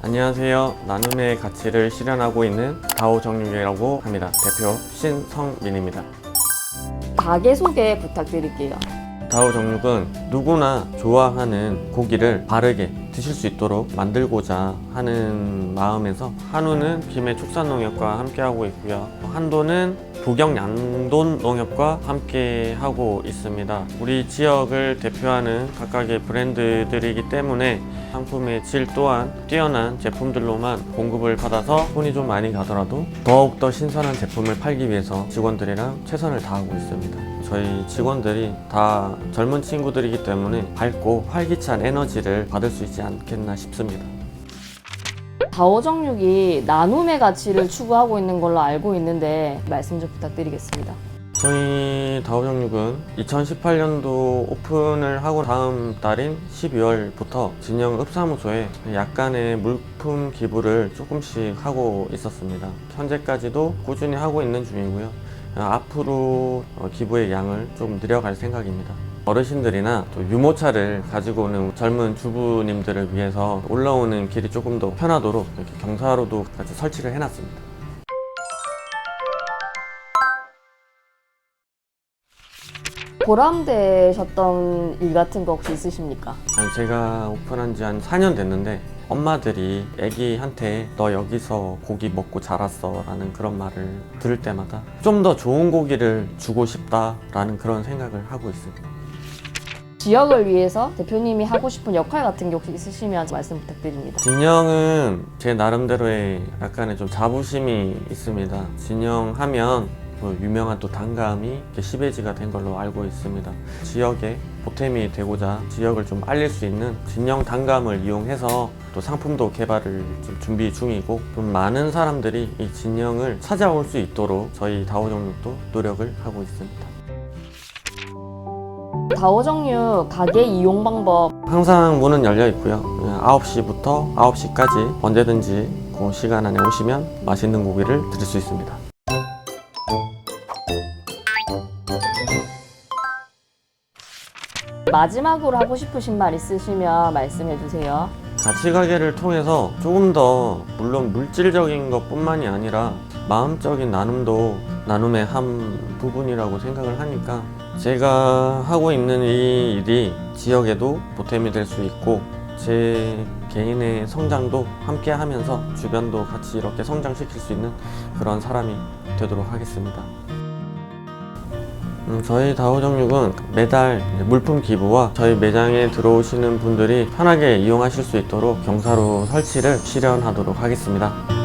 안녕하세요. 나눔의 가치를 실현하고 있는 다오 정육이라고 합니다. 대표 신성민입니다. 가게 소개 부탁드릴게요. 다오 정육은 누구나 좋아하는 고기를 바르게 드실 수 있도록 만들고자 하는 마음에서 한우는 김해 축산농협과 함께하고 있고요. 한도는 부경 양돈 농협과 함께 하고 있습니다. 우리 지역을 대표하는 각각의 브랜드들이기 때문에 상품의 질 또한 뛰어난 제품들로만 공급을 받아서 손이 좀 많이 가더라도 더욱더 신선한 제품을 팔기 위해서 직원들이랑 최선을 다하고 있습니다. 저희 직원들이 다 젊은 친구들이기 때문에 밝고 활기찬 에너지를 받을 수 있지 않겠나 싶습니다. 다오정육이 나눔의 가치를 추구하고 있는 걸로 알고 있는데 말씀 좀 부탁드리겠습니다. 저희 다오정육은 2018년도 오픈을 하고 다음 달인 12월부터 진영 읍사무소에 약간의 물품 기부를 조금씩 하고 있었습니다. 현재까지도 꾸준히 하고 있는 중이고요. 앞으로 어, 기부의 양을 좀 늘려갈 생각입니다. 어르신들이나 또 유모차를 가지고 오는 젊은 주부님들을 위해서 올라오는 길이 조금 더 편하도록 이렇게 경사로도 같이 설치를 해놨습니다. 보람되셨던 일 같은 거 혹시 있으십니까? 아니, 제가 오픈한 지 한 4년 됐는데 엄마들이 애기한테 너 여기서 고기 먹고 자랐어 라는 그런 말을 들을 때마다 좀 더 좋은 고기를 주고 싶다 라는 그런 생각을 하고 있습니다. 지역을 위해서 대표님이 하고 싶은 역할 같은 게 혹시 있으시면 말씀 부탁드립니다. 진영은 제 나름대로의 약간의 좀 자부심이 있습니다. 진영 하면 또 유명한 또 단감이 시베지가 된 걸로 알고 있습니다. 지역에 보탬이 되고자 지역을 좀 알릴 수 있는 진영 단감을 이용해서 또 상품도 개발을 좀 준비 중이고 좀 많은 사람들이 이 진영을 찾아올 수 있도록 저희 다오정육도 노력을 하고 있습니다. 다오정육 가게 이용 방법 항상 문은 열려 있고요. 9시부터 9시까지 언제든지 그 시간 안에 오시면 맛있는 고기를 드실 수 있습니다. 마지막으로 하고 싶으신 말 있으시면 말씀해 주세요. 가치 가게를 통해서 조금 더 물론 물질적인 것뿐만이 아니라 마음적인 나눔도 나눔의 한 부분이라고 생각을 하니까 제가 하고 있는 이 일이 지역에도 보탬이 될 수 있고 제 개인의 성장도 함께 하면서 주변도 같이 이렇게 성장시킬 수 있는 그런 사람이 되도록 하겠습니다. 음, 저희 다오정육은 매달 물품 기부와 저희 매장에 들어오시는 분들이 편하게 이용하실 수 있도록 경사로 설치를 실현하도록 하겠습니다.